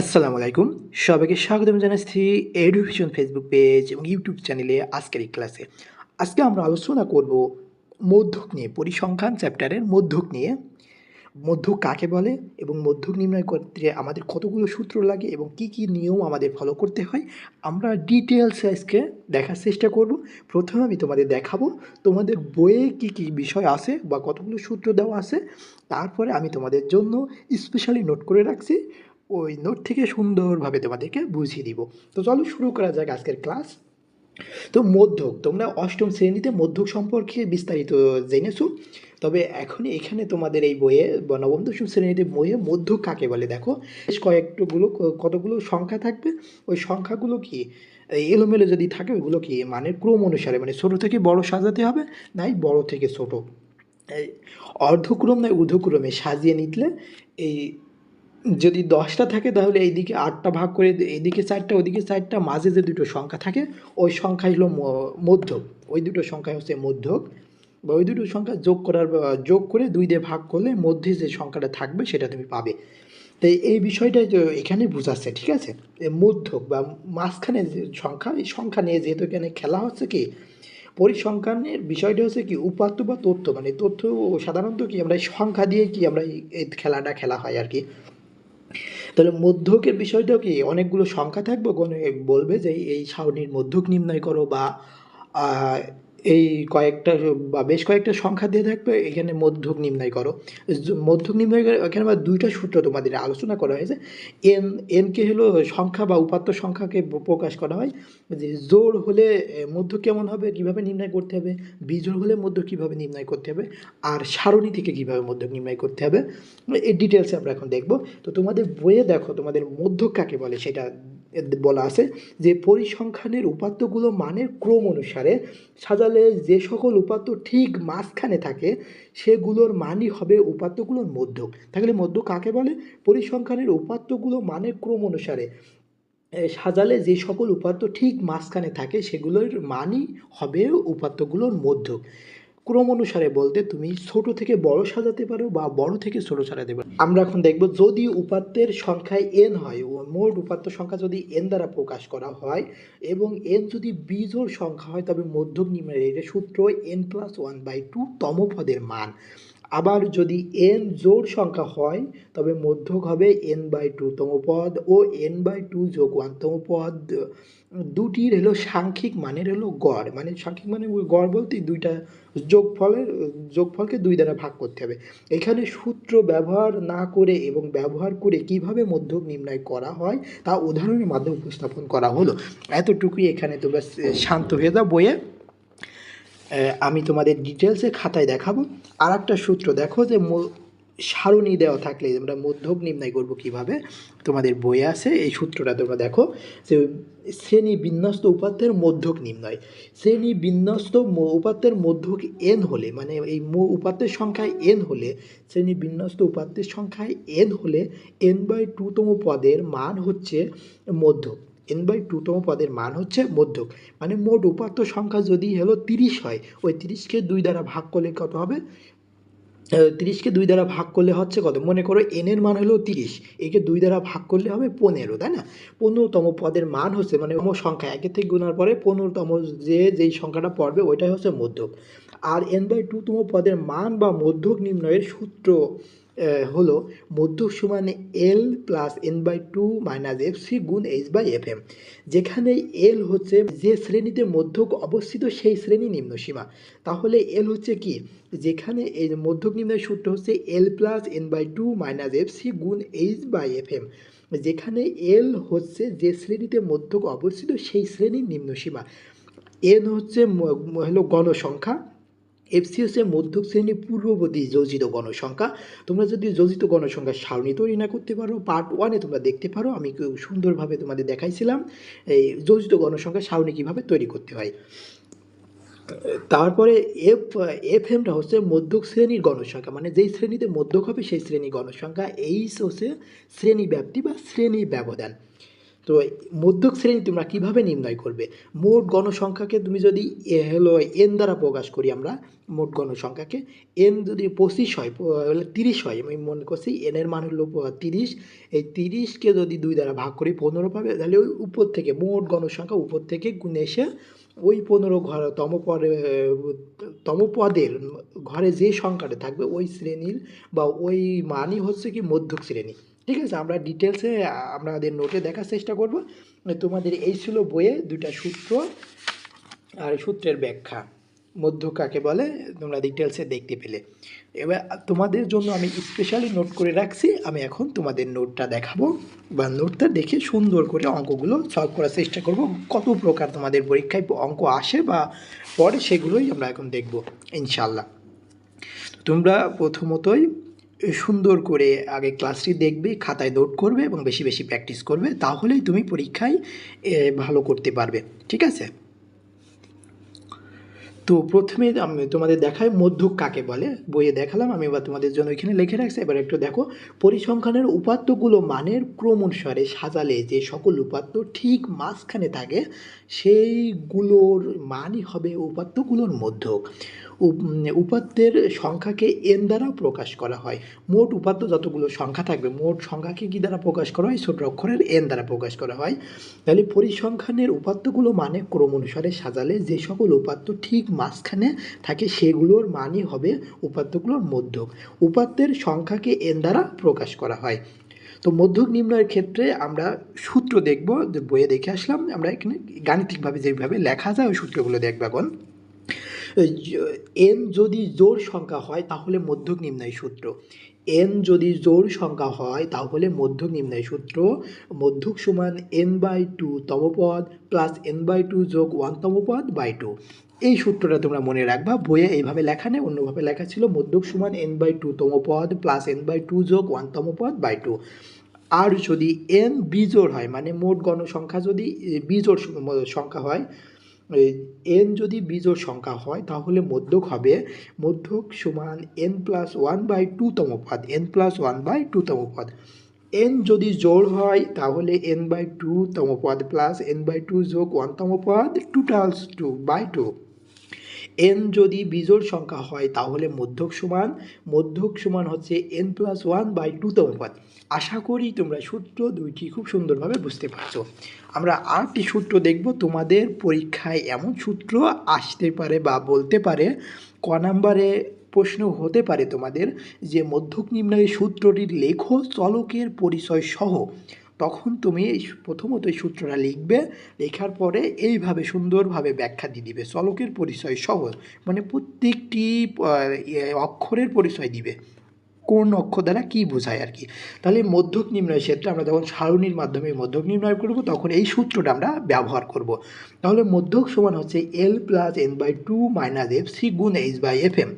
আসসালামু আলাইকুম। সবাইকে স্বাগতম জানাচ্ছি এডুকেশন ফেসবুক পেজ এবং ইউটিউব চ্যানেলে আজকের এই ক্লাসে আজকে আমরা আলোচনা করব মধ্যক নিয়ে, পরিসংখ্যান চ্যাপ্টারের মধ্যক নিয়ে। মধ্যক কাকে বলে এবং মধ্যক নির্ণয় করতে আমাদের কতগুলো সূত্র লাগে এবং কি কি নিয়ম আমাদের ফলো করতে হয়, আমরা ডিটেলস আজকে দেখার চেষ্টা করব। প্রথমে আমি তোমাদের দেখাবো তোমাদের বইয়ে কি কি বিষয় আছে বা কতগুলো সূত্র দেওয়া আছে। তারপরে আমি তোমাদের জন্য স্পেশালি নোট করে রাখছি। ওই নোট থেকে সুন্দরভাবে তোমাদেরকে বুঝিয়ে দিব। তো চলো শুরু করা যাক আজকের ক্লাস তো মধ্যক, তোমরা অষ্টম শ্রেণীতে মধ্যক সম্পর্কে বিস্তারিত জেনেছো। তবে এখন এখানে তোমাদের এই বইয়ে নবম দশম শ্রেণীতে বইয়ে মধ্যক কাকে বলে দেখো। বেশ কয়েকগুলো কতগুলো সংখ্যা থাকবে? ওই সংখ্যাগুলো কি? এলোমেলো যদি থাকে, ওইগুলো কি? মানে ক্রম অনুসারে মানে ছোটো থেকে বড় সাজাতে হবে, নাই বড় থেকে ছোটো? অর্ধক্রম নয় ঊর্ধ্বক্রমে সাজিয়ে নিতলে এই যদি দশটা থাকে, তাহলে এইদিকে আটটা ভাগ করে এইদিকে চারটা, ওইদিকে চারটা, মাঝে যে দুটো সংখ্যা থাকে, ওই সংখ্যা হলো মধ্যক। ওই দুটো সংখ্যা হচ্ছে মধ্যক। বা ওই দুটো সংখ্যা যোগ করার যোগ করে দুই দিয়ে ভাগ করলে মধ্যে যে সংখ্যাটা থাকবে, সেটা তুমি পাবে। তাই এই বিষয়টাই তো এখানে বোঝাচ্ছে, ঠিক আছে? মধ্যক বা মাঝখানে যে সংখ্যা, এই সংখ্যা নিয়ে যেহেতু এখানে খেলা হচ্ছে কি, পরিসংখ্যানের বিষয়টা হচ্ছে কি, উপাত্ত বা তথ্য মানে তথ্য সাধারণত কি, আমরা সংখ্যা দিয়ে কি আমরা এই খেলাটা খেলা হয় আর কি। তাহলে মধ্যকের বিষয়টাও কি? অনেকগুলো সংখ্যা থাকবে? ওখানে বলবে যে এই সারণীর মধ্যক নির্ণয় করো বা এই কয়েকটা বা বেশ কয়েকটা সংখ্যা দিয়ে থাকবে এখানে মধ্যক নির্ণয় করো। মধ্যক নির্ণয় এখানে আবার দুইটা সূত্র তোমাদের আলোচনা করা হয়েছে। এন এনকে হলো সংখ্যা বা উপাত্ত সংখ্যাকে প্রকাশ করা হয়। যে জোর হলে এ, মধ্য কেমন হবে কীভাবে নির্ণয় করতে হবে? বিজোড় হলে মধ্য কীভাবে নির্ণয় করতে হবে? আর সারণী থেকে কীভাবে মধ্যক নির্ণয় করতে হবে? এই ডিটেলসে আমরা এখন দেখব। তো তোমাদের বইয়ে দেখো তোমাদের মধ্যক কাকে বলে সেটা বলা আছে যে পরিসংখ্যানের উপাত্তগুলো মানের ক্রম অনুসারে সাজালে যে সকল উপাত্ত ঠিক মাঝখানে থাকে, সেগুলোর মানই হবে উপাত্তগুলোর মধ্যক। তাহলে মধ্য কাকে বলে? পরিসংখ্যানের উপাত্তগুলো মানের ক্রম অনুসারে সাজালে যে সকল উপাত্ত ঠিক মাঝখানে থাকে, সেগুলোর মানই হবে উপাত্তগুলোর মধ্যক। ক্রম অনুসারে বলতে তুমি ছোট থেকে বড় সাজাতে পারো বা বড় থেকে ছোট সাজাতে পারো। আমরা এখন দেখব যদি উপাত্তের সংখ্যায় এন হয় মোট উপাত্ত সংখ্যা যদি এন দ্বারা প্রকাশ করা হয় এবং এন যদি বিজোড় সংখ্যা হয়, তবে মধ্যক নিম্নের সূত্র N plus one by two তম পদের মান। আবার যদি এন জোড় সংখ্যা হয়, তবে মধ্যক হবে এন বাই টু তম পদ ও এন বাই টু যোগ ওয়ানতম পদ। দুটির হলো সাংখ্যিক মানের হলো গড়। মানে সাংখ্যিক মানে গড় বলতে দুইটা যোগফলের, যোগফলকে দুই দ্বারা ভাগ করতে হবে। এখানে সূত্র ব্যবহার না করে এবং ব্যবহার করে কীভাবে মধ্যক নির্ণয় করা হয়, তা উদাহরণের মাধ্যমে উপস্থাপন করা হলো। এতটুকুই এখানে তোমরা শান্ত হয়ে যাও বইয়ে। আমি তোমাদের ডিটেলসে খাতায় দেখাবো। আর একটা সূত্র, দেখো যে সারণী দেওয়া থাকলে আমরা মধ্যক নির্ণয় করব কীভাবে। তোমাদের বইয়ে আছে এই সূত্রটা, তোমরা দেখো যে শ্রেণি বিন্যস্ত উপাত্তের মধ্যক নির্ণয়। শ্রেণি বিন্যস্ত উপাত্তের মধ্যক এন হলে মানে এই উপাত্তের সংখ্যায় এন হলে, শ্রেণি বিন্যস্ত উপাত্তের সংখ্যায় এন হলে এন বাই টুতম পদের মান হচ্ছে মধ্যক। এন বাই টুতম পদের মান হচ্ছে মধ্যক। মানে মোট উপাত্ত সংখ্যা যদি হলো তিরিশ হয়, ওই তিরিশকে দুই দ্বারা ভাগ করলে কত হবে? তিরিশকে দুই দ্বারা ভাগ করলে হচ্ছে কত? মনে করো এন এর মান হলো তিরিশ, একে দুই দ্বারা ভাগ করলে হবে পনেরো, তাই না? পনেরোতম পদের মান হচ্ছে মানে সংখ্যা একের থেকে গুণার পরে পনেরোতম যে, যেই সংখ্যাটা পড়বে ওইটাই হচ্ছে মধ্যক। আর এন বাই টুতম পদের মান বা মধ্যক নির্ণয়ের সূত্র হলো মধ্যক সমান L plus N by two minus F C গুণ এইচ বাই এফ এম যেখানে এল হচ্ছে যে শ্রেণীতে মধ্যক অবস্থিত সেই শ্রেণি নিম্ন সীমা। তাহলে এল হচ্ছে কি? যেখানে এই মধ্যক নিম্নের সূত্র হচ্ছে L plus N by two minus F C গুণ এইচ বাই এফ এম যেখানে এল হচ্ছে যে শ্রেণীতে মধ্যক অবস্থিত সেই শ্রেণির নিম্ন সীমা। এন হচ্ছে হলো গণসংখ্যা এফসি হচ্ছে মধ্যক শ্রেণি পূর্ববর্তী যোজিত গণসংখ্যা। তোমরা যদি যোজিত গণসংখ্যার সারণী তৈরি না করতে পারো পার্ট ওয়ানে তোমরা দেখতে পারো, আমি সুন্দরভাবে তোমাদের দেখাইছিলাম, এই যোজিত গণসংখ্যার সারণী কীভাবে তৈরি করতে হয়। তারপরে এফ এফ এমটা হচ্ছে মধ্যক শ্রেণির গণসংখ্যা মানে যেই শ্রেণীতে মধ্যক হবে সেই শ্রেণি গণসংখ্যা এইচ হচ্ছে শ্রেণি ব্যাপ্তি বা শ্রেণি ব্যবধান তো মধ্যক শ্রেণি তোমরা কীভাবে নির্ণয় করবে? মোট গণসংখ্যাকে তুমি যদি হলো এন দ্বারা প্রকাশ করি আমরা, মোট গণসংখ্যাকে এন যদি পঁচিশ হয় তিরিশ হয়, আমি মনে করছি এন এর মান হলো তিরিশ, এই তিরিশকে যদি দুই দ্বারা ভাগ করি পনেরো পাবে, তাহলে ওই উপর থেকে, মোট গণসংখ্যা উপর থেকে গুণে এসে ওই পনেরো ঘর তম পদে, তম পদের ঘরে যে সংখ্যাটা থাকবে, ওই শ্রেণির বা ওই মানই হচ্ছে কি মধ্যক শ্রেণি। ঠিক আছে, আমরা ডিটেলসে আমাদের নোটে দেখার চেষ্টা করব। তোমাদের এই ছিল বইয়ে দুইটা সূত্র আর সূত্রের ব্যাখ্যা। মধ্য কাকে বলে, তোমরা ডিটেলসে দেখতে পেলে। এবার তোমাদের জন্য আমি স্পেশালি নোট করে রাখছি, আমি এখন তোমাদের নোটটা দেখাবো বা নোটটা দেখে সুন্দর করে অঙ্কগুলো সলভ করার চেষ্টা করব। কত প্রকার তোমাদের পরীক্ষায় অঙ্ক আসে বা পরে সেগুলোই আমরা এখন দেখব ইনশাল্লাহ তোমরা প্রথমতই সুন্দর করে আগে ক্লাসটি দেখবে, খাতায় নোট করবে এবং বেশি বেশি প্র্যাকটিস করবে, তাহলেই তুমি পরীক্ষায় ভালো করতে পারবে। ঠিক আছে? তো প্রথমে আমি তোমাদের দেখাই মধ্যক কাকে বলে। বইয়ে দেখালাম, আমি এবার তোমাদের জন্য এখানে লিখে রাখছি। এবার একটু দেখো, পরিসংখ্যানের উপাত্তগুলো মানের ক্রম অনুসারে সাজালে যে সকল উপাত্ত ঠিক মাঝখানে থাকে, সেইগুলোর মানই হবে উপাত্তগুলোর মধ্যক। উপাত্তের সংখ্যাকে এন দ্বারা প্রকাশ করা হয়। মোট উপাত্ত যতগুলো সংখ্যা থাকবে, মোট সংখ্যাকে কী দ্বারা প্রকাশ করা হয়? ছোট অক্ষরের এন দ্বারা প্রকাশ করা হয়। তাহলে পরিসংখ্যানের উপাত্তগুলো মানে ক্রম অনুসারে সাজালে যে সকল উপাত্ত ঠিক মাঝখানে থাকে, সেগুলোর মানই হবে উপাত্তগুলোর মধ্যক। উপাত্তের সংখ্যাকে এন দ্বারা প্রকাশ করা হয়। তো মধ্যক নির্ণয়ের ক্ষেত্রে আমরা সূত্র দেখব যে বইয়ে দেখে আসলাম। আমরা এখানে গাণিতিকভাবে যেভাবে লেখা যায়, ওই সূত্রগুলো দেখব এখন। এন যদি জোর সংখ্যা হয়, তাহলে মধ্যক নির্ণয় সূত্র। এন যদি জোর সংখ্যা হয়, তাহলে মধ্যক নির্ণয় সূত্র। মধ্যক সমান এন বাই টু তমপদ প্লাস এন বাই টু যোগ ওয়ান তমপদ বাই টু এই সূত্রটা তোমরা মনে রাখবা, বইয়ে এইভাবে লেখা নেই, অন্যভাবে লেখা ছিল, মধ্যক সমান এন বাই টু তমপদ প্লাস এন বাই টু যোগ ওয়ান তমপদ বাই টু আর যদি এন বিজোড় হয় মানে মোট গণসংখ্যা যদি, বিজোড় সংখ্যা হয় এন যদি বিজোড় সংখ্যা হয়, তাহলে মধ্যক হবে, মধ্যক সমান এন প্লাস ওয়ান বাই টুতম পদ এন প্লাস ওয়ান বাই টুতম পদ। এন যদি জোড় হয়, তাহলে এন বাই টু তম পদ প্লাস এন বাই টু যোগ ওয়ানতম পদ টু টালস টু বাই টু এন যদি বিজোড় সংখ্যা হয়, তাহলে মধ্যক সমান মধ্যক সমান হচ্ছে এন প্লাস ওয়ান বাই টুতম পদ আশা করি তোমরা সূত্র দুইটি খুব সুন্দরভাবে বুঝতে পারছ। আমরা আরেকটি সূত্র দেখব, তোমাদের পরীক্ষায় এমন সূত্র আসতে পারে বা বলতে পারে, ক নাম্বারে প্রশ্ন হতে পারে তোমাদের যে মধ্যক নির্ণয় সূত্রটির লেখো, চলকের পরিচয় সহ। তখন তুমি এই প্রথমত এই সূত্রটা লিখবে, লেখার পরে এইভাবে সুন্দরভাবে ব্যাখ্যা দিয়ে দিবে। চলকের পরিচয় সহ মানে প্রত্যেকটি অক্ষরের পরিচয় দিবে। কোন অক্ষর দ্বারা কী বোঝায় আর কি। তাহলে মধ্যক নির্ণয়ের ক্ষেত্রে আমরা যখন সারণীর মাধ্যমে মধ্যক নির্ণয় করব, তখন এই সূত্রটা আমরা ব্যবহার করব। তাহলে মধ্যক সমান হচ্ছে L plus N by two minus F C গুণ এইচ বাই এফ এম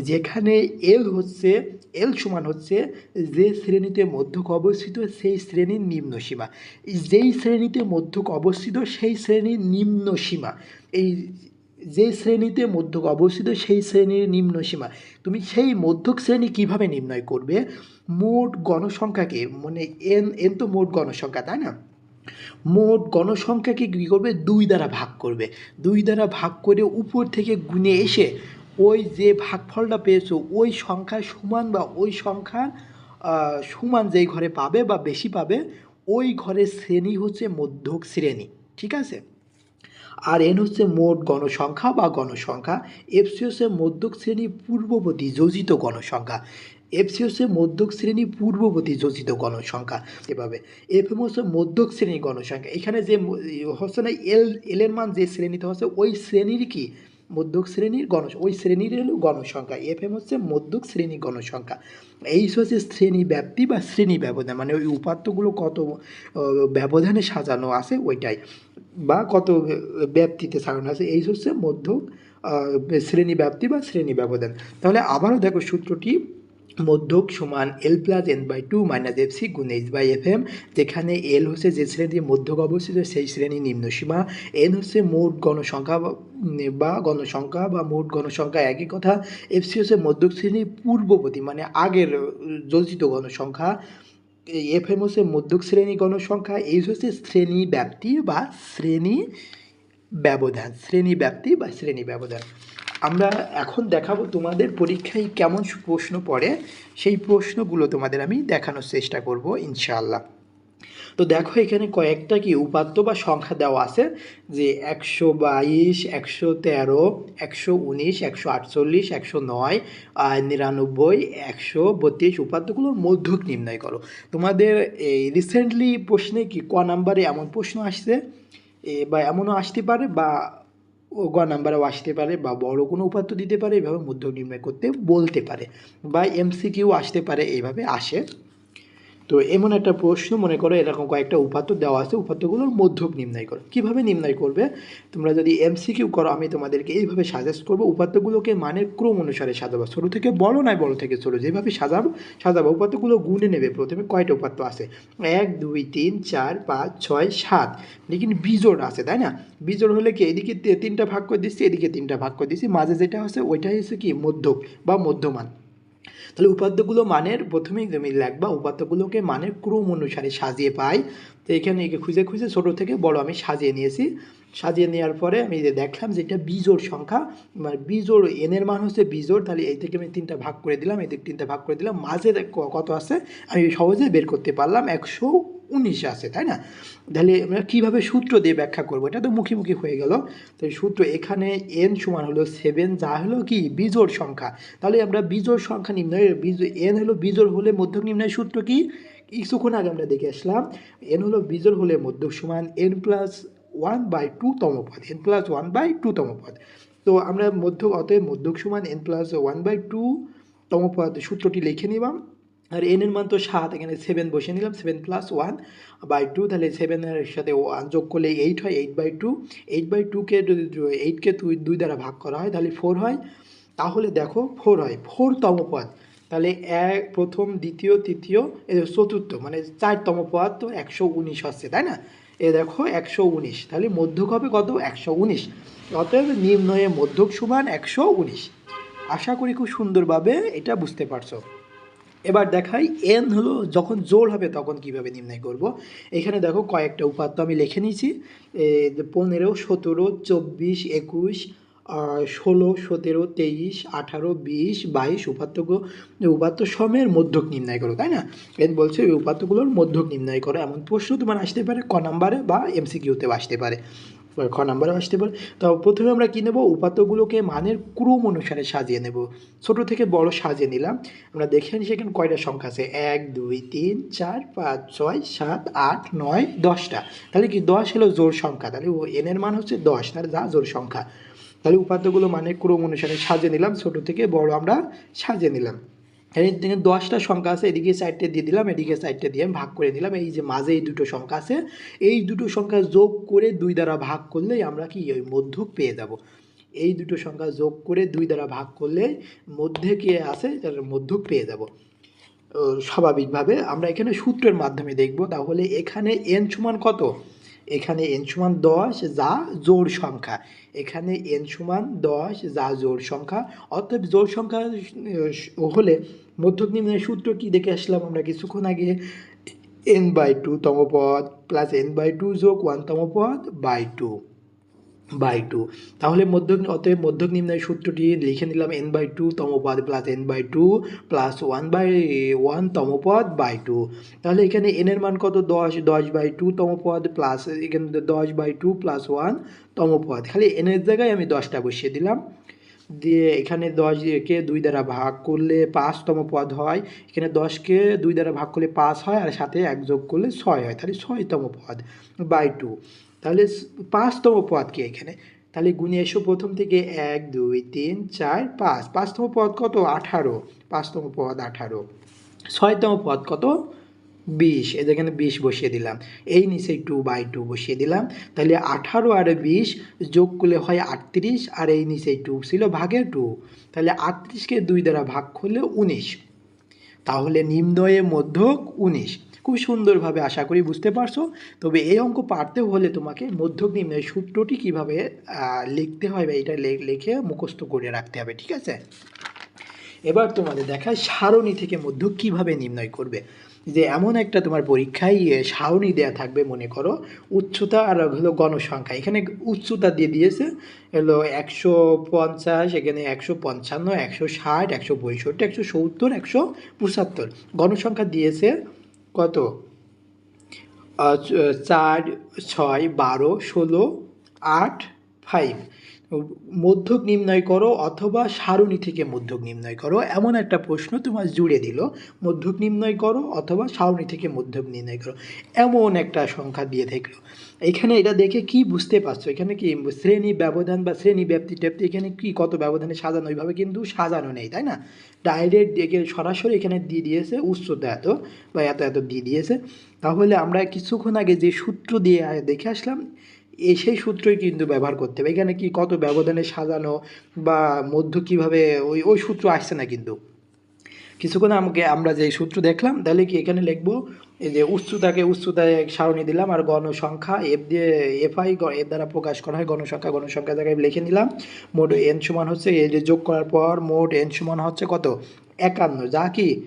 যেখানে এল হচ্ছে, এল সমান হচ্ছে যে শ্রেণীতে মধ্যক অবস্থিত, সেই শ্রেণির নিম্ন সীমা। যেই শ্রেণীতে মধ্যক অবস্থিত, সেই শ্রেণির নিম্ন সীমা। এই যে শ্রেণীতে মধ্যক অবস্থিত, সেই শ্রেণির নিম্ন সীমা। তুমি সেই মধ্যক শ্রেণি কীভাবে নির্ণয় করবে? মোট গণসংখ্যাকে মানে এন এন তো মোট গণসংখ্যা, তাই না? মোট গণসংখ্যাকে কী করবে? দুই দ্বারা ভাগ করবে। দুই দ্বারা ভাগ করে উপর থেকে গুনে এসে ওই যে ভাগফলটা পেয়েছ, ওই সংখ্যা সমান বা ওই সংখ্যা সমান যেই ঘরে পাবে বা বেশি পাবে, ওই ঘরের শ্রেণি হচ্ছে মধ্যক শ্রেণি, ঠিক আছে? আর এন হচ্ছে মোট গণসংখ্যা বা গণসংখ্যা এফসি হচ্ছে মধ্যক শ্রেণি পূর্ববর্তী যোজিত গণসংখ্যা এফসি হচ্ছে মধ্যক শ্রেণি পূর্ববর্তী যোজিত গণসংখ্যা, এভাবে। এফ এম হচ্ছে মধ্যক শ্রেণি গণসংখ্যা, এখানে যে হচ্ছে না এল এলের মান যে শ্রেণীতে হচ্ছে, ওই শ্রেণির কি? মধ্যক শ্রেণির গণ ওই শ্রেণির হলো গণসংখ্যা এফ এম হচ্ছে মধ্যক শ্রেণি গণসংখ্যা। এইস হচ্ছে শ্রেণি ব্যাপ্তি বা শ্রেণি ব্যবধান মানে ওই উপাত্তগুলো কত ব্যবধানে সাজানো আছে ওইটাই, বা কত ব্যাপ্তিতে সাজানো আছে এইস হচ্ছে মধ্যক শ্রেণি ব্যাপ্তি বা শ্রেণি ব্যবধান। তাহলে আবারও দেখো সূত্রটি মধ্যক সমান L plus N by two minus F C গুণ এইচ বাই এফ এম যেখানে এল হচ্ছে যে শ্রেণি মধ্যক অবস্থিত, সেই শ্রেণি নিম্নসীমা এন হচ্ছে মোট গণসংখ্যা বা গণসংখ্যা বা মোট গণসংখ্যা একই কথা। এফ সি হচ্ছে মধ্যক শ্রেণির পূর্ববর্তী মানে আগের যোজিত গণসংখ্যা। এফ এম হচ্ছে মধ্যক শ্রেণি গণসংখ্যা এইচ হচ্ছে শ্রেণি ব্যাপ্তি বা শ্রেণি ব্যবধান, শ্রেণি ব্যাপ্তি বা শ্রেণি ব্যবধান। আমরা এখন দেখাবো তোমাদের পরীক্ষায় কেমন প্রশ্ন পড়ে। সেই প্রশ্নগুলো তোমাদের আমি দেখানোর চেষ্টা করব, ইনশাআল্লাহ। তো দেখো, এখানে কয়েকটা কি উপাত্ত বা সংখ্যা দেওয়া আছে, যে একশো বাইশ, একশো তেরো, একশো উনিশ, একশো আটচল্লিশ, একশো নয় নিরানব্বই, একশো বত্রিশ। উপাত্তগুলোর মধ্যক নির্ণয় করো। তোমাদের এই রিসেন্টলি প্রশ্নে কি ক নাম্বারে এমন প্রশ্ন আসছে? বা এমনও আসতে পারে বা গ নাম্বারেও আসতে পারে বা বড় কোনো উপাত্ত দিতে পারে, এভাবে মধ্য নির্ণয় করতে বলতে পারে বা এমসিকিউ আসতে পারে এইভাবে আসে। তো এমন একটা প্রশ্ন মনে করো, এরকম কয়েকটা উপাত্ত দেওয়া আছে, উপাত্তগুলোর মধ্যক নির্ণয় করো। কীভাবে নির্ণয় করবে? তোমরা যদি এমসিকিউ করো, আমি তোমাদেরকে এইভাবে সাজেস্ট করব, উপাত্তগুলোকে মানের ক্রম অনুসারে সাজাবো। ছোটো থেকে বড় নয়, বড় থেকে ছোটো। যেভাবে সাজাবো সাজাবো। উপাত্তগুলো গুনে নেবে। প্রথমে কয়টা উপাত্ত আছে? এক, দুই, তিন, চার, পাঁচ, ছয়, সাত। লেকিন বিজোড় আছে, তাই না? বিজোড় হলে কি এদিকে তিনটা ভাগ করে দিচ্ছি, এদিকে তিনটা ভাগ করে দিচ্ছি। মাঝে যেটা আছে, ওইটাই হচ্ছে কি? মধ্যক বা মধ্যমান। তাহলে উপাদ্যগুলো মানের, প্রথমেই তুমি লেখবা উপাদ্যগুলোকে মানের ক্রম অনুসারে সাজিয়ে পাই। তো এখানে একে খুঁজে খুঁজে ছোটো থেকে বড় আমি সাজিয়ে নিয়েছি। সাজিয়ে নেওয়ার পরে আমি যে দেখলাম যে এটা বিজোর সংখ্যা মানে বিজোর এনের মান হচ্ছে বিজোর তাহলে এই থেকে আমি তিনটা ভাগ করে দিলাম, এই থেকে তিনটা ভাগ করে দিলাম মাঝে কত আছে? আমি সহজে বের করতে পারলাম একশো উনিশ আছে, তাই না? তাহলে আমরা কীভাবে সূত্র দিয়ে ব্যাখ্যা করব? এটা তো মুখোমুখি হয়ে গেল। তো সূত্র এখানে এন সমান হলো সেভেন যা হলো কি? বিজোড় সংখ্যা। তাহলে আমরা বিজোড় সংখ্যা নির্ণয় এন হলো বিজোড় হলে মধ্যক নির্ণয় সূত্র কি? কিছুক্ষণ আগে আমরা দেখে আসলাম এন হলো বিজোড় হলে মধ্যক সমান N plus one by two তম পদ N plus one by two তম পদ তো আমরা মধ্যক, অতএব মধ্যক সমান N plus one by two তম পদ সূত্রটি লিখে নিলাম। আর এন এর মান তো সাত, এখানে সেভেন বসে নিলাম seven plus one by two তাহলে সেভেনের সাথে ওয়ান যোগ করলে এইট হয় eight by two eight by টুকে যদি এইটকে দুই দ্বারা ভাগ করা হয়, তাহলে ফোর হয়। তাহলে দেখো ফোর হয় ফোরতম পদ। তাহলে এক, প্রথম, দ্বিতীয়, তৃতীয়, এ চতুর্থ মানে চারতম পদ তো একশো উনিশ হচ্ছে, তাই না? এ দেখো একশো উনিশ, তাহলে মধ্যক হবে কত? একশো উনিশ। অতএব নিম্নয়ে মধ্যক সমান একশো উনিশ। আশা করি খুব সুন্দরভাবে এটা বুঝতে পারছ। এবার দেখাই এন হলো যখন জোর হবে তখন কীভাবে নির্ণয় করব। এখানে দেখো কয়েকটা উপাত্ত আমি লিখে নিয়েছি। পনেরো, সতেরো, চব্বিশ, একুশ ষোলো, সতেরো, তেইশ, আঠারো, বিশ, বাইশ উপাত্তগুলো উপাত্ত সমের মধ্যক নির্ণয় করো, তাই না? এন বলছে ওই উপাত্তগুলোর মধ্যক নির্ণয় করো। এমন প্রশ্ন তোমার আসতে পারে, ক নাম্বারে বা এমসিকিউতেও আসতে পারে। খ নাম্বারেও আসতে পারে। তো প্রথমে আমরা কী নেব? উপাত্তগুলোকে মানের ক্রম অনুসারে সাজিয়ে নেব। ছোট থেকে বড় সাজিয়ে নিলাম। আমরা দেখে নিই সেখানে কয়টা সংখ্যা আছে? এক, দুই, তিন, চার, পাঁচ, ছয়, সাত, আট, নয়, দশটা। তাহলে কি দশ হলো জোর সংখ্যা? তাহলে ও এনের মান হচ্ছে দশ, তাহলে যা জোর সংখ্যা। তাহলে উপাত্তগুলো মানে ক্রম অনুসারে সাজিয়ে নিলাম। ছোট থেকে বড় আমরা সাজিয়ে নিলাম। এদিকে দশটা সংখ্যা আছে, এদিকে সাইডটা দিয়ে দিলাম, এদিকে সাইডটা দিয়ে ভাগ করে দিলাম এই যে মাঝে এই দুটো সংখ্যা আছে, এই দুটো সংখ্যা যোগ করে দুই দ্বারা ভাগ করলেই আমরা কি ওই মধ্যক পেয়ে যাব। এই দুটো সংখ্যা যোগ করে দুই দ্বারা ভাগ করলে মধ্যে কে আছে, তার মধ্যক পেয়ে যাব। স্বাভাবিকভাবে আমরা এখানে সূত্রের মাধ্যমে দেখব, তাহলে এখানে এন সমান কত? এখানে এন সমান দশ যা জোর সংখ্যা। এখানে এন সমান দশ যা জোর সংখ্যা। অর্থাৎ জোর সংখ্যা হলে মধ্যক নিম্নের সূত্র কি দেখে আসলাম আমরা কিছুক্ষণ আগে? এন বাই টু তম পদ প্লাস এন বাই টু যোগ ওয়ান তম পদ বাই টু বাই টু তাহলে মধ্যক অতএব মধ্যক নিম্নের সূত্রটি লিখে নিলাম N by two তমপদ plus N by two plus one by one তম পদ বাই টু তাহলে এখানে এন এর মান কত? দশ দশ বাই টু তমপদ প্লাস এখানে দশ বাই টু প্লাস ওয়ান তমপদ। খালি এন এর জায়গায় আমি দশটা বসিয়ে দিলাম। দিয়ে এখানে দশকে দুই দ্বারা ভাগ করলে পাঁচতম পদ হয়। এখানে দশকে দুই দ্বারা ভাগ করলে পাঁচ হয় আর সাথে এক যোগ করলে ছয় হয়। তাহলে ছয়তম পদ বাই টু। তাহলে পাঁচতম পদ কি এখানে? তাহলে গুণে এসো প্রথম থেকে এক, দুই, তিন, চার, পাঁচ। পাঁচতম পদ কত? আঠারো। পাঁচতম পদ আঠারো। ছয়তম পদ কত? বিশ, এই যেখানে বিশ বসিয়ে দিলাম। এই নিচে টু বাই টু বসিয়ে দিলাম। তাহলে আঠারো আর বিশ যোগ করলে হয় আটত্রিশ, আর এই নিচে টু ছিল ভাগে টু তাহলে আটত্রিশকে দুই দ্বারা ভাগ করলে উনিশ। তাহলে নিম্নয়ে মধ্যক উনিশ। খুব সুন্দরভাবে আশা করি বুঝতে পারছ। তবে এই অঙ্ক পারতে হলে তোমাকে মধ্যক নিম্নয় সূত্রটি কীভাবে লিখতে হয় বা এটা লিখে মুখস্থ করে রাখতে হবে, ঠিক আছে? এবার তোমাদের দেখায় সারণী থেকে মধ্যক কীভাবে নির্ণয় করবে। যে এমন একটা তোমার পরীক্ষায় সারণী দেয়া থাকবে মনে করো, উচ্চতা আর হলো গণসংখ্যা। এখানে উচ্চতা দিয়ে দিয়েছে, হলো একশো পঞ্চাশ, এখানে একশো পঞ্চান্ন, একশো ষাট, একশো পঁয়ষট্টি, একশো সত্তর, একশো পঁচাত্তর। গণসংখ্যা দিয়েছে কত? চার, ছয়, বারো, ষোলো, আট ফাইভ মধ্যক নির্ণয় করো অথবা সারণী থেকে মধ্যক নির্ণয় করো, এমন একটা প্রশ্ন তোমার জুড়ে দিল। মধ্যক নির্ণয় করো অথবা সারণী থেকে মধ্যক নির্ণয় করো, এমন একটা সংখ্যা দিয়ে থাকল এখানে এটা দেখে কি বুঝতে পারছ? এখানে কি শ্রেণি ব্যবধান বা শ্রেণি ব্যাপ্তি ট্যাপ্তি এখানে কি কত ব্যবধানে সাজানো? ওইভাবে কিন্তু সাজানো নেই, তাই না? ডাইরেক্ট দেখে সরাসরি এখানে দিয়ে দিয়েছে, উচ্চতা এত বা এত এত দিয়ে দিয়েছে। তাহলে আমরা কিছুক্ষণ আগে যে সূত্র দিয়ে দেখে আসলাম এই সেই সূত্রই কিন্তু ব্যবহার করতে হবে। এখানে কি কত ব্যবধানে সাজানো বা মধ্য কীভাবে ওই ওই সূত্র আসছে না কিন্তু। কিছুক্ষণ আমাকে, আমরা যে সূত্র দেখলাম, তাহলে কি এখানে লিখব, এই যে উচ্চতাকে উচ্চতায় সারণী দিলাম আর গণসংখ্যা, এফ দিয়ে এফ আই এর দ্বারা প্রকাশ করা হয়, গণসংখ্যা গণসংখ্যা জায়গায় লিখে নিলাম। মোট এন সমান হচ্ছে, এই যে যোগ করার পর মোট এন সমান হচ্ছে কত? একান্ন। যা কি?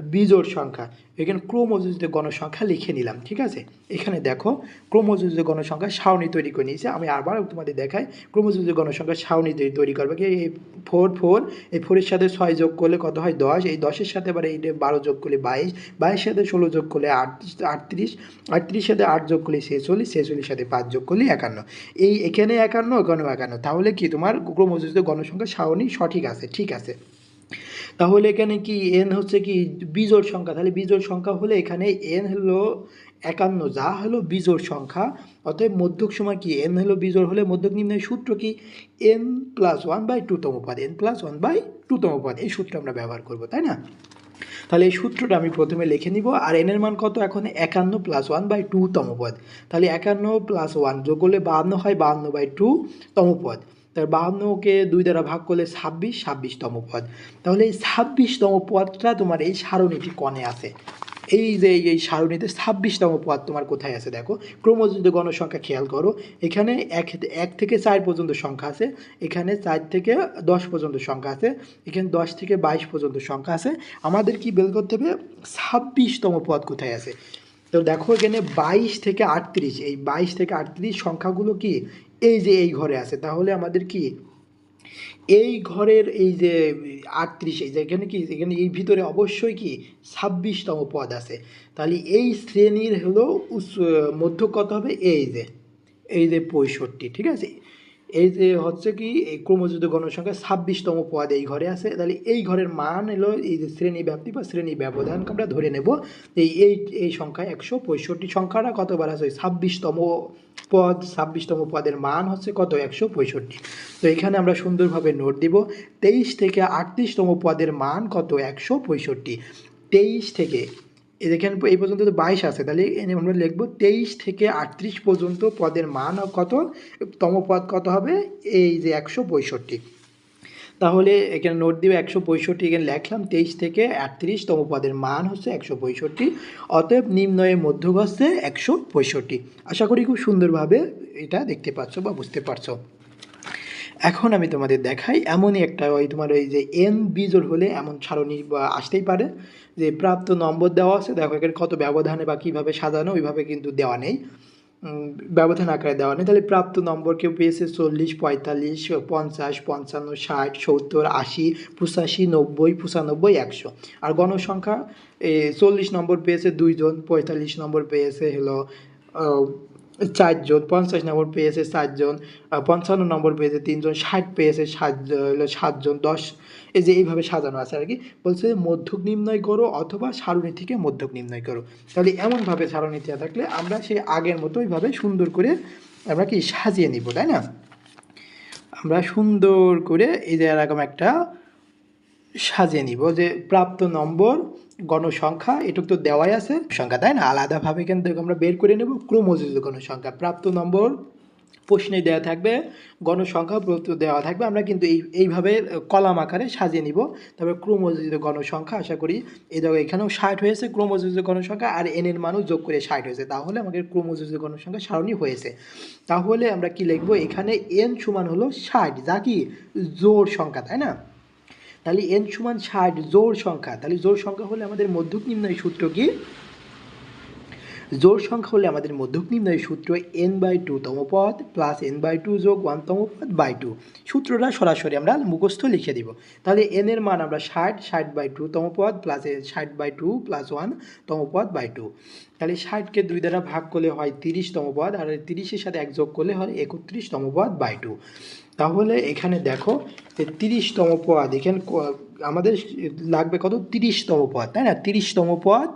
বিজোড় সংখ্যা। এখানে ক্রোমোজোজিত গণসংখ্যা লিখে নিলাম, ঠিক আছে? এখানে দেখো ক্রোমোজোজিত গণসংখ্যা সারণী তৈরি করে নিয়েছে। আমি আবার তোমাদের দেখাই ক্রোমোজোজিত গণসংখ্যা সারণী তৈরি- করবে কি? এই ফোর ফোর এই ফোরের সাথে ছয় যোগ করলে কত হয়? দশ। এই দশের সাথে আবার এই বারো যোগ করলে বাইশ। বাইশের সাথে ষোলো যোগ করলে আটত্রিশ আটত্রিশ। সাথে আট যোগ করলে ছেচল্লিশ ছেচল্লিশ সাথে পাঁচ যোগ করলে একান্ন। এই এখানে একান্ন ওখানেও একান্ন। তাহলে কি তোমার ক্রোমোজোজিত গণসংখ্যা সারণী সঠিক আছে, ঠিক আছে? তাহলে এখানে কি এন হচ্ছে কি বিজোড় সংখ্যা? তাহলে বিজোড় সংখ্যা হলে এখানে এন হলো একান্ন, যা হলো বিজোড় সংখ্যা। অতএব মধ্যক সময় কি? এন হলো বিজোড় হলে মধ্যক নির্ণয়ের সূত্র কি? এন প্লাস ওয়ান বাই টুতম পদ এন প্লাস ওয়ান বাই টুতম পদ, এই সূত্র আমরা ব্যবহার করব, তাই না? তাহলে এই সূত্রটা আমি প্রথমে লিখে নিব, আর এনের মান কত এখন? একান্ন প্লাস ওয়ান বাই টু তম পদ। তাহলে একান্ন প্লাস ওয়ান যোগ করলে বাহান্ন হয়, বাহান্ন বাই টু তম পদ। তার বাহান্নকে দুই দ্বারা ভাগ করলে ছাব্বিশ, ছাব্বিশতম পদ। তাহলে এই ছাব্বিশতম পদটা তোমার এই সারণীটি কনে আছে? এই যে এই- এই সারণীতে ছাব্বিশতম পদ তোমার কোথায় আছে দেখো? ক্রমযুদ্ধ গণসংখ্যা খেয়াল করো। এখানে এক এক থেকে চার পর্যন্ত সংখ্যা আছে। এখানে চার থেকে দশ পর্যন্ত সংখ্যা আছে। এখানে দশ থেকে বাইশ পর্যন্ত সংখ্যা আছে। আমাদের কি বের করতে হবে? ছাব্বিশতম পদ কোথায় আছে? তো দেখো এখানে বাইশ থেকে আটত্রিশ। এই বাইশ থেকে আটত্রিশ সংখ্যাগুলো কি? এই যে এই ঘরে আছে, তাহলে আমাদের কি? এই ঘরের এই যে আটত্রিশ, এই যে এখানে কি? এখানে এই ভিতরে অবশ্যই কি? ছাব্বিশতম পদ আছে। তাহলে এই শ্রেণির হলো মধ্য কত হবে? এই যে এই যে পঁয়ষট্টি, ঠিক আছে? এই যে হচ্ছে কি, এই ক্রমযুদ্ধ গণসংখ্যা ছাব্বিশতম পদ এই ঘরে আছে। তাহলে এই ঘরের মান এলো এই যে শ্রেণি ব্যাপ্তি বা শ্রেণি ব্যবধানকে আমরা ধরে নেব। এই এই এই সংখ্যা একশো পঁয়ষট্টি সংখ্যাটা কতবার আছে? ছাব্বিশতম পদ, ছাব্বিশতম পদের মান হচ্ছে কত? একশো পঁয়ষট্টি। তো এখানে আমরা সুন্দরভাবে নোট দিব, তেইশ থেকে আটত্রিশতম পদের মান কত? একশো পঁয়ষট্টি। তেইশ থেকে দেখেন এই পর্যন্ত তো বাইশ আছে, তাহলে আমরা লিখব তেইশ থেকে আটত্রিশ পর্যন্ত পদের মান কত? তম পদ কত হবে? এই যে একশো পঁয়ষট্টি। তাহলে এখানে নোট দিবে একশো পঁয়ষট্টি, এখানে লিখলাম তেইশ থেকে আটত্রিশ, তম পদের মান হচ্ছে একশো পঁয়ষট্টি, অতএব নিম্নয়ের মধ্যক হচ্ছে একশো পঁয়ষট্টি। আশা করি খুব সুন্দরভাবে এটা দেখতে পাচ্ছ বা বুঝতে পারছ। এখন আমি তোমাদের দেখাই, এমনই একটা ওই তোমার ওই যে এন বিজোড় হলে এমন বা আসতেই পারে, যে প্রাপ্ত নম্বর দেওয়া আছে, দেখো এখানে কত ব্যবধানে বা কীভাবে সাজানো, ওইভাবে কিন্তু দেওয়া নেই। ব্যবধান আকারে দেওয়া নেই তাহলে প্রাপ্ত নম্বর কেউ পেয়েছে? চল্লিশ, পঁয়তাল্লিশ, পঞ্চাশ, পঞ্চান্ন, ষাট, সত্তর, আশি, পঁচাশি, নব্বই, পঁচানব্বই, একশো। আর গণসংখ্যা চল্লিশ নম্বর পেয়েছে দুইজন, পঁয়তাল্লিশ নম্বর পেয়েছে হলো চারজন, পঞ্চাশ নম্বর পেয়েছে চারজন পঞ্চান্ন নম্বর পেয়েছে তিনজন, ষাট পেয়েছে সাত সাতজন, দশ, এই যে এইভাবে সাজানো আছে আর কি। বলছে মধ্যক নির্ণয় করো অথবা সারণী থেকে মধ্যক নির্ণয় করো। তাহলে এমনভাবে সারণী দেওয়া থাকলে আমরা সেই আগের মতো ওইভাবে সুন্দর করে আমরা কি সাজিয়ে নিব, তাই না? আমরা সুন্দর করে এই যে এরকম একটা সাজিয়ে নিব যে প্রাপ্ত নম্বর গণসংখ্যা, এটুক তো দেওয়াই আছে। সংখ্যা তাই না? আলাদাভাবে কিন্তু আমরা বের করে নেব। ক্রমযোজিত গণসংখ্যা। প্রাপ্ত নম্বর প্রশ্নে দেওয়া থাকবে, গণসংখ্যা দেওয়া থাকবে। আমরা কিন্তু এই, এইভাবে কলাম আকারে সাজিয়ে নিব। তারপরে ক্রমযোজিত গণসংখ্যা, আশা করি এই দেখো এখানেও ষাট হয়েছে ক্রমযোজিত গণসংখ্যা আর এন এর মানও যোগ করে ষাট হয়েছে। তাহলে আমাদের ক্রমযোজিত গণসংখ্যা সারণী হয়েছে। তাহলে আমরা কি লিখব? এখানে এন সমান হলো ষাট, যা কি? জোর সংখ্যা, তাই না? তাহলে এন সমান ষাট জোর সংখ্যা, তাহলে জোর সংখ্যা হলে আমাদের মধ্যক নিম্নয় সূত্র কি? জোড় সংখ্যা হলে আমাদের মধ্যক নির্ণয় সূত্র এন বাই টু তম পদ প্লাস এন বাই টু যোগ ওয়ান তম পদ বাই টু সূত্রটা সরাসরি আমরা মুখস্থ লিখে দিব। তাহলে এন এর মান আমরা ষাট ষাট বাই টু তম পদ প্লাস ষাট বাই টু প্লাস ওয়ান তম পদ বাই টু তাহলে ষাটকে দুই দ্বারা ভাগ করলে হয় তিরিশতম পদ আর তিরিশের সাথে এক যোগ করলে হয় একত্রিশতম পদ বাই টু তাহলে এখানে দেখো যে তিরিশতম পদ এখানে আমাদের লাগবে কত? তিরিশতম পদ, তাই না? তিরিশতম পদ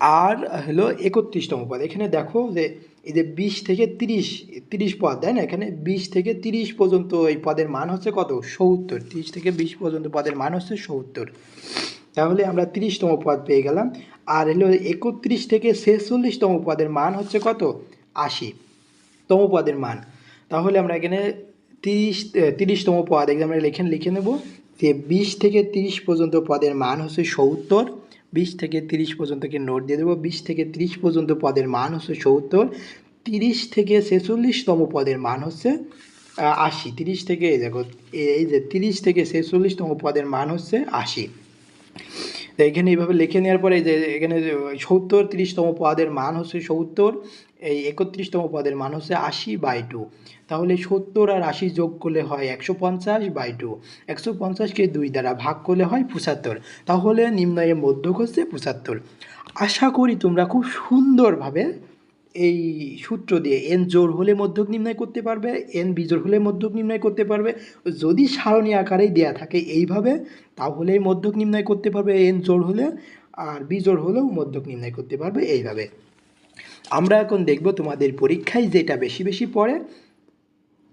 আর হলো একত্রিশতম পদ। এখানে দেখো যে এই যে বিশ থেকে তিরিশ তিরিশ পদ, তাই না? এখানে বিশ থেকে তিরিশ পর্যন্ত এই পদের মান হচ্ছে কত? সত্তর। তিরিশ থেকে বিশ পর্যন্ত পদের মান হচ্ছে সত্তর। তাহলে আমরা তিরিশতম পদ পেয়ে গেলাম। আর হলো একত্রিশ থেকে ছেচল্লিশতম পদের মান হচ্ছে কত? আশি তম পদের মান। তাহলে আমরা এখানে তিরিশ, তিরিশতম পদ এখানে আমরা লিখে লিখে নেব যে বিশ থেকে তিরিশ পর্যন্ত পদের মান হচ্ছে সত্তর। বিশ থেকে তিরিশ পর্যন্তকে নোট দিয়ে দেবো? বিশ থেকে তিরিশ পর্যন্ত পদের মান হচ্ছে সত্তর, তিরিশ থেকে ছেচল্লিশতম পদের মান হচ্ছে আশি। তিরিশ থেকে এই দেখো, এই যে তিরিশ থেকে ছেচল্লিশতম পদের মান হচ্ছে আশি। তো এখানে এইভাবে লিখে নেওয়ার পরে যে এখানে সত্তর তিরিশতম পদের মান হচ্ছে সত্তর, এই একত্রিশতম পদের মান হচ্ছে আশি বাই টু। তাহলে সত্তর আর আশি যোগ করলে হয় একশো পঞ্চাশ বাই টু। একশো পঞ্চাশকে দুই দ্বারা ভাগ করলে হয় পঁচাত্তর। তাহলে নিম্নয়ে মধ্যক হচ্ছে পঁচাত্তর। আশা করি তোমরা খুব সুন্দরভাবে এই সূত্র দিয়ে এন জোর হলে মধ্যক নির্ণয় করতে পারবে, এন বিজোড় হলে মধ্যক নির্ণয় করতে পারবে। যদি সারণী আকারেই দেয়া থাকে এইভাবে তাহলেই মধ্যক নির্ণয় করতে পারবে এন জোর হলে আর বিজোড় হলেও মধ্যক নির্ণয় করতে পারবে এইভাবে। আমরা এখন দেখব তোমাদের পরীক্ষায় যেটা বেশি বেশি পড়ে,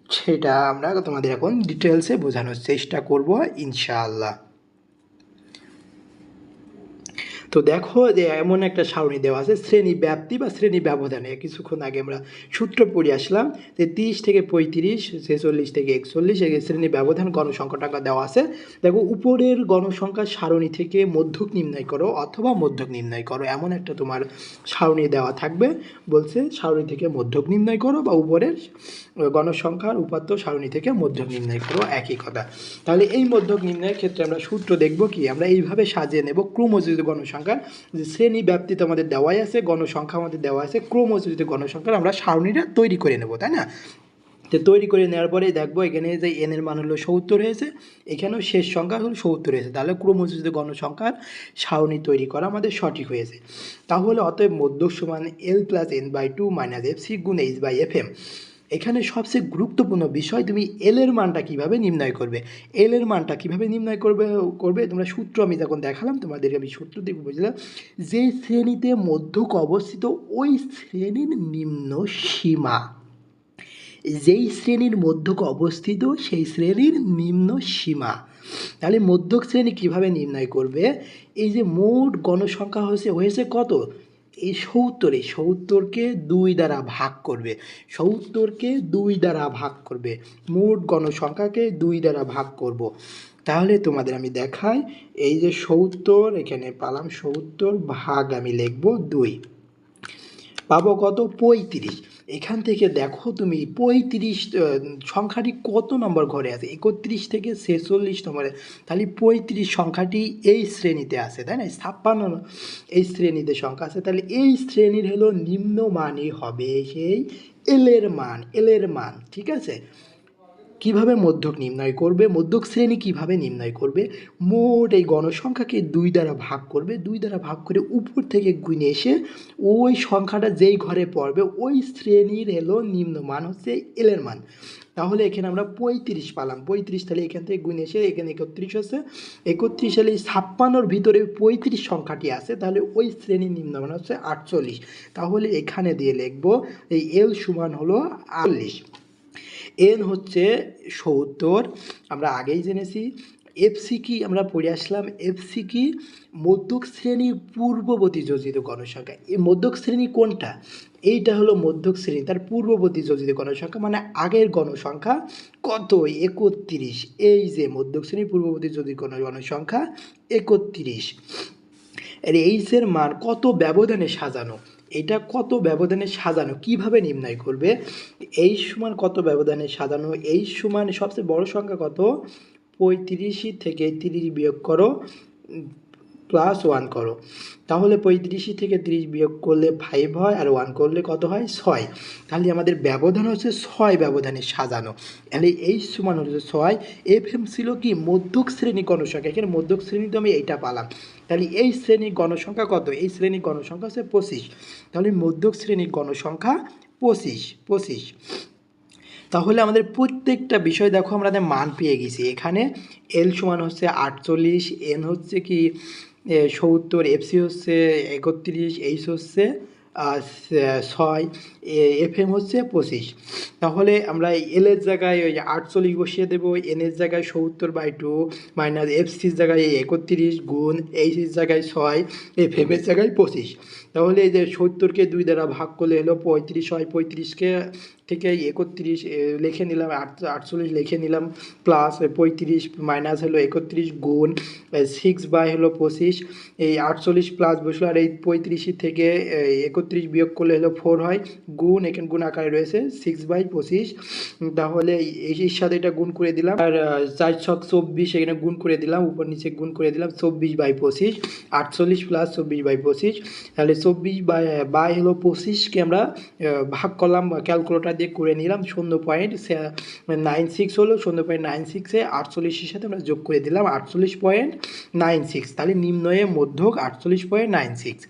সেটা আমরা তোমাদের এখন ডিটেলসে বোঝানোর চেষ্টা করব ইনশাআল্লাহ। তো দেখো যে এমন একটা সারণী দেওয়া আছে, শ্রেণি ব্যাপ্তি বা শ্রেণি ব্যবধানে। কিছুক্ষণ আগে আমরা সূত্র পড়ে আসলাম যে তিরিশ থেকে পঁয়ত্রিশ, ছেচল্লিশ থেকে একচল্লিশ এই শ্রেণি ব্যবধান গণসংখ্যাটা দেওয়া আছে। দেখো, উপরের গণসংখ্যার সারণী থেকে মধ্যক নির্ণয় করো অথবা মধ্যক নির্ণয় করো, এমন একটা তোমার সারণী দেওয়া থাকবে। বলছে সারণী থেকে মধ্যক নির্ণয় করো বা উপরের গণসংখ্যার উপাত্ত সারণী থেকে মধ্যক নির্ণয় করো, একই কথা। তাহলে এই মধ্যক নির্ণয়ের ক্ষেত্রে আমরা সূত্র দেখব কি? আমরা এইভাবে সাজিয়ে নেব ক্রমযোজিত গণসংখ্যা যে শ্রেণি ব্যাপ্তিতে আমাদের দেওয়াই আছে, গণসংখ্যা আমাদের দেওয়া আছে ক্রমযোজিত গণসংখ্যার আমরা সারণীটা তৈরি করে নেব, তাই না? তো তৈরি করে নেওয়ার পরে দেখব এখানে যে এন এর মান হলো সত্তর হয়েছে, এখানেও শেষ সংখ্যা হলো সত্তর হয়েছে। তাহলে ক্রমযোজিত গণসংখ্যার সারণী তৈরি করা আমাদের সঠিক হয়েছে। তাহলে অতএব মধ্যক সমান L plus N by two minus F C গুণ এইচ বাই এফ এম এখানে সবচেয়ে গুরুত্বপূর্ণ বিষয়, তুমি এল এর মানটা কীভাবে নির্ণয় করবে? এল এর মানটা কীভাবে নির্ণয় করবে করবে? তোমরা সূত্র আমি যখন দেখালাম, তোমাদেরকে আমি সূত্র দেখে বুঝলাম যে শ্রেণীতে মধ্যক অবস্থিত ওই শ্রেণির নিম্ন সীমা। যেই শ্রেণির মধ্যক অবস্থিত, সেই শ্রেণির নিম্ন সীমা। তাহলে মধ্যক শ্রেণি কীভাবে নির্ণয় করবে? এই যে মোট গণসংখ্যা হয়েছে হয়েছে কত? এই সত্তর, এই সত্তরকে দুই দ্বারা ভাগ করবে। সত্তরকে দুই দ্বারা ভাগ করবে। মোট গণসংখ্যাকে দুই দ্বারা ভাগ করব। তাহলে তোমাদের আমি দেখাই, এই যে সত্তর, এখানে পালাম সত্তর, ভাগ আমি লিখব দুই। পাবো কত? পঁয়ত্রিশ। এখান থেকে দেখো তুমি পঁয়ত্রিশ সংখ্যাটি কত নম্বর ঘরে আছে? একত্রিশ থেকে ছেচল্লিশ নম্বরে। তাহলে পঁয়ত্রিশ সংখ্যাটি এই শ্রেণীতে আছে, তাই না? ছাপ্পান্ন এই শ্রেণীতে সংখ্যা আছে। তাহলে এই শ্রেণির হলো নিম্নমানই হবে সেই এলের মান এলের মান, ঠিক আছে? কীভাবে মধ্যক নির্ণয় করবে, মধ্যক শ্রেণি কীভাবে নির্ণয় করবে, মোট এই গণসংখ্যাকে দুই দ্বারা ভাগ করবে, দুই দ্বারা ভাগ করে উপর থেকে গুনে এসে ওই সংখ্যাটা যেই ঘরে পড়বে, ওই শ্রেণির এলো নিম্ন মান হচ্ছে এলের মান। তাহলে এখানে আমরা পঁয়ত্রিশ পালাম। পঁয়ত্রিশ তাহলে এখান থেকে গুনে এসে এখানে একত্রিশ হচ্ছে। একত্রিশ এই ছাপ্পান্নর ভিতরে পঁয়ত্রিশ সংখ্যাটি আছে, তাহলে ওই শ্রেণির নিম্ন মান হচ্ছে আটচল্লিশ। তাহলে এখানে দিয়ে লিখব, এই এল সমান হলো আটচল্লিশ। এন হচ্ছে সত্তর, আমরা আগেই জেনেছি। এফসি কি? আমরা পড়ে আসলাম এফসি কি? মধ্যক শ্রেণি পূর্ববর্তী যোজিত গণসংখ্যা। এই মধ্যক শ্রেণি কোনটা? এইটা হলো মধ্যক শ্রেণি। তার পূর্ববর্তী যোজিত গণসংখ্যা মানে আগের গণসংখ্যা কত? একত্রিশ। এই যে মধ্যক শ্রেণি পূর্ববর্তী যোজিত গণ- গণসংখ্যা একত্রিশ। এর এইচের মান কত? ব্যবধানে সাজানো। এটা কত ব্যবধানে সাজানো? কীভাবে নির্ণয় করবে? এই সমান কত ব্যবধানে সাজানো? এই সমান সবচেয়ে বড় সংখ্যা কত? পঁয়ত্রিশ থেকে তিরিশ বিয়োগ করো প্লাস ওয়ান করো। তাহলে পঁয়ত্রিশই থেকে তিরিশ বিয়োগ করলে ফাইভ হয় আর ওয়ান করলে কত হয়? ছয়। তাহলে আমাদের ব্যবধান হচ্ছে ছয় ব্যবধানে সাজানো। তাহলে এই সমান হচ্ছে ছয়। এফ এম ছিল কি? মধ্যক শ্রেণি গণসংখ্যা এখানে মধ্যক শ্রেণি তো আমি এইটা পালাম। তাহলে এই শ্রেণির গণসংখ্যা কত? এই শ্রেণির গণসংখ্যা হচ্ছে পঁচিশ। তাহলে মধ্যক শ্রেণির গণসংখ্যা পঁচিশ পঁচিশ। তাহলে আমাদের প্রত্যেকটা বিষয় দেখো আমাদের মান পেয়ে গেছি। এখানে এল সমান হচ্ছে আটচল্লিশ এন হচ্ছে কি? সত্তর এফসি হচ্ছে একত্রিশ এইচ হচ্ছে ছয় এফ এম হচ্ছে পঁচিশ। তাহলে আমরা এল এর জায়গায় ওই আটচল্লিশ বসিয়ে দেবো এন এর জায়গায় সত্তর বাই টু, মাইনাস এফ সির জায়গায় একত্রিশ গুণ এইচ এর জায়গায় ছয় এফ এম এর জায়গায় পঁচিশ। তাহলে এই যে সত্তরকে দুই দ্বারা ভাগ করলে হলো পঁয়ত্রিশ হয়, পঁয়ত্রিশকে থেকে একত্রিশ লিখে নিলাম, আট, আটচল্লিশ লিখে নিলাম প্লাস পঁয়ত্রিশ মাইনাস হলো একত্রিশ গুণ সিক্স বাই হলো পঁচিশ, এই আটচল্লিশ প্লাস বসল, আর এই পঁয়ত্রিশ থেকে একত্রিশ বিয়োগ করলে হলো ফোর হয়, গুণ, এখানে গুণ আকারে রয়েছে সিক্স বাই পঁচিশ, তাহলে এই- সাথে এটা গুণ করে দিলাম, আর চার ছক চব্বিশ, এখানে গুণ করে দিলাম, উপর নিচে গুণ করে দিলাম, চব্বিশ বাই পঁচিশ, আটচল্লিশ প্লাস চব্বিশ বাই পঁচিশ, তাহলে চব্বিশ বাই বাই হলো পঁচিশকে আমরা ভাগ করলাম ক্যালকুলেটার দিয়ে করে নিলাম, শূন্য পয়েন্ট নাইন সিক্স হলো, শূন্য পয়েন্ট নাইন সিক্সে আটচল্লিশের সাথে আমরা যোগ করে দিলাম আটচল্লিশ পয়েন্ট নাইন সিক্স তাহলে নিম্নয়ে মধ্যক আটচল্লিশ পয়েন্ট নাইন সিক্স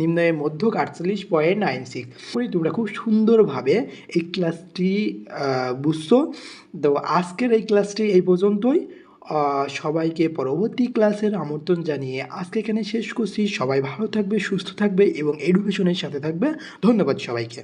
নিম্নয়ে মধ্যক আটচল্লিশ পয়েন্ট নাইন সিক্স তোমরা খুব সুন্দরভাবে এই ক্লাসটি বুঝছ? তো আজকের এই ক্লাসটি এই পর্যন্তই সবাইকে পরবর্তী ক্লাসের আমন্ত্রণ জানিয়ে আজকে এখানে শেষ করছি। সবাই ভালো থাকবে, সুস্থ থাকবে এবং এডুকেশনের সাথে থাকবে। ধন্যবাদ সবাইকে।